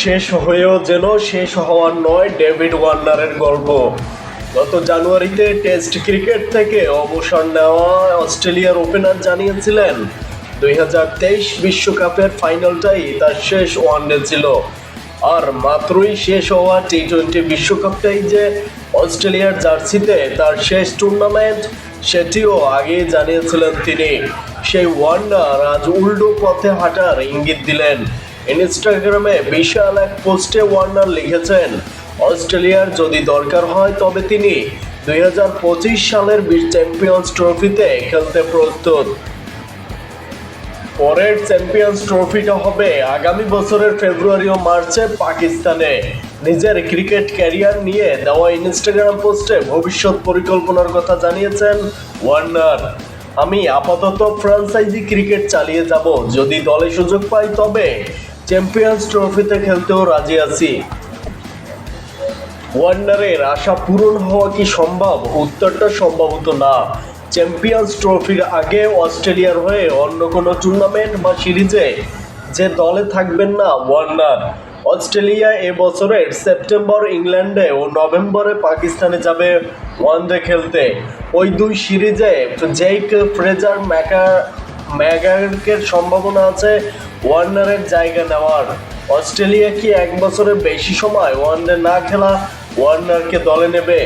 শেষ হয়েও যেন শেষ হওয়ার নয় ডেভিড ওয়ার্নারের গল্প। গত জানুয়ারিতে টেস্ট ক্রিকেট থেকে অবসর নেওয়া অস্ট্রেলিয়ার ওপেনার জানিয়েছিলেন, দুই হাজার তেইশ বিশ্বকাপের ফাইনালটাই তার শেষ ওয়ানডে ছিল। আর মাত্রই শেষ হওয়া টি টোয়েন্টি বিশ্বকাপটাই যে অস্ট্রেলিয়ার জার্সিতে তার শেষ টুর্নামেন্ট, সেটিও আগেই জানিয়েছিলেন তিনি। সেই ওয়ান্ডার আজ উল্টো পথে হাঁটার ইঙ্গিত দিলেন। ইনস্টাগ্রামে বিশাল এক পোস্টে ওয়ার্নার লিখেছেন, অস্ট্রেলিয়ার যদি দরকার হয় তবে তিনি দুই সালের বিশ চ্যাম্পিয়ন্স ট্রফিতে খেলতে প্রস্তুত। পরের চ্যাম্পিয়ন্স ট্রফিটা হবে আগামী বছরের ফেব্রুয়ারি ও মার্চে পাকিস্তানে। নিজের ক্রিকেট ক্যারিয়ার নিয়ে দেওয়া ইনস্টাগ্রাম পোস্টে ভবিষ্যৎ পরিকল্পনার কথা জানিয়েছেন ওয়ার্নার আমি আপাতত ফ্রান্সাইজি ক্রিকেট চালিয়ে যাব, যদি দলে সুযোগ পাই তবে চ্যাম্পিয়ন্স ট্রফিতে খেলতেও রাজি আছি। ওয়ার্নারের আশা পূরণ হওয়া কি সম্ভব? উত্তরটা সম্ভবত না। চ্যাম্পিয়ন্স ট্রফির আগে অস্ট্রেলিয়ার হয়ে অন্য কোনো টুর্নামেন্ট বা সিরিজে যে দলে থাকবেন না ওয়ার্নার অস্ট্রেলিয়া এবছরের সেপ্টেম্বর ইংল্যান্ডে ও নভেম্বরে পাকিস্তানে যাবে ওয়ানডে খেলতে। ওই দুই সিরিজে জেইক ফ্রেজার ম্যাকা ম্যাগার্কের সম্ভাবনা আছে ওয়ার্নারের জায়গা নেওয়ার। অস্ট্রেলিয়া কি এক বছরের বেশি সময় ওয়ানডে না খেলা ওয়ার্নারকে দলে নেবে?